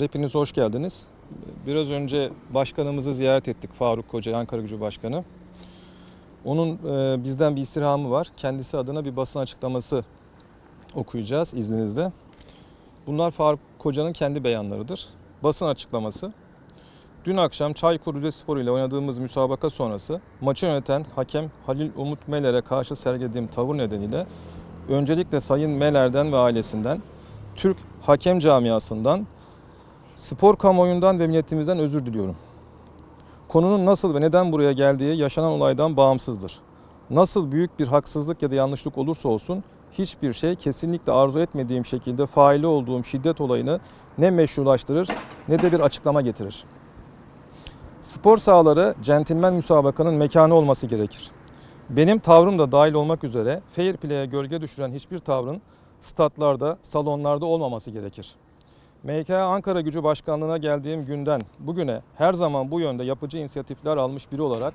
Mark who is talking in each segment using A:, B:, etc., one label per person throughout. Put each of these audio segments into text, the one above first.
A: Hepiniz hoş geldiniz. Biraz önce başkanımızı ziyaret ettik Faruk Koca, Ankara Gücü Başkanı. Onun e, bizden bir istirhamı var. Kendisi adına bir basın açıklaması okuyacağız izninizle. Bunlar Faruk Koca'nın kendi beyanlarıdır. Basın açıklaması. Dün akşam Çaykur Rizespor ile oynadığımız müsabaka sonrası maçı yöneten hakem Halil Umut Meler'e karşı sergilediğim tavır nedeniyle öncelikle Sayın Meler'den ve ailesinden, Türk hakem camiasından Spor kamuoyundan ve milletimizden özür diliyorum. Konunun nasıl ve neden buraya geldiği yaşanan olaydan bağımsızdır. Nasıl büyük bir haksızlık ya da yanlışlık olursa olsun hiçbir şey kesinlikle arzu etmediğim şekilde faili olduğum şiddet olayını ne meşrulaştırır ne de bir açıklama getirir. Spor sahaları centilmen müsabakanın mekanı olması gerekir. Benim tavrım da dahil olmak üzere fair play'e gölge düşüren hiçbir tavrın statlarda, salonlarda olmaması gerekir. MK Ankara Gücü Başkanlığı'na geldiğim günden bugüne her zaman bu yönde yapıcı inisiyatifler almış biri olarak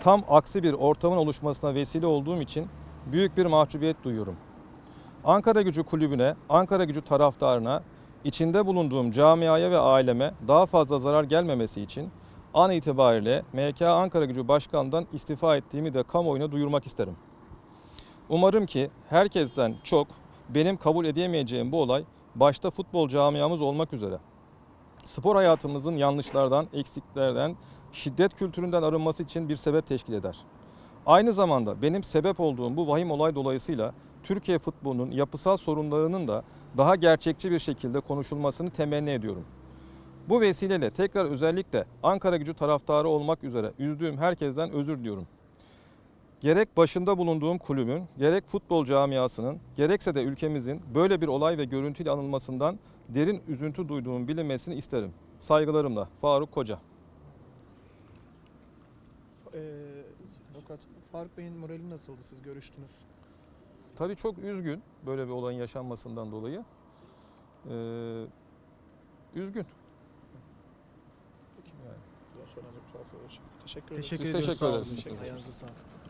A: tam aksi bir ortamın oluşmasına vesile olduğum için büyük bir mahcubiyet duyuyorum. Ankara Gücü Kulübü'ne, Ankara Gücü taraftarına, içinde bulunduğum camiaya ve aileme daha fazla zarar gelmemesi için an itibariyle MK Ankara Gücü Başkanı'ndan istifa ettiğimi de kamuoyuna duyurmak isterim. Umarım ki herkesten çok benim kabul edemeyeceğim bu olay başta futbol camiamız olmak üzere spor hayatımızın yanlışlardan, eksiklerden, şiddet kültüründen arınması için bir sebep teşkil eder. Aynı zamanda benim sebep olduğum bu vahim olay dolayısıyla Türkiye futbolunun yapısal sorunlarının da daha gerçekçi bir şekilde konuşulmasını temenni ediyorum. Bu vesileyle tekrar özellikle Ankara gücü taraftarı olmak üzere üzdüğüm herkesten özür diliyorum. Gerek başında bulunduğum kulübün, gerek futbol camiasının, gerekse de ülkemizin böyle bir olay ve görüntüyle anılmasından derin üzüntü duyduğumu bilinmesini isterim. Saygılarımla Faruk Koca.
B: Ee, Avukat Faruk Bey'in morali nasıldı? Siz görüştünüz.
A: Tabii çok üzgün böyle bir olayın yaşanmasından dolayı. Ee, üzgün.
B: Teşekkür ederim.
C: Teşekkür ediyoruz.
A: teşekkür
C: sağ olun.
A: ederiz.
B: Teşekkür sağlık.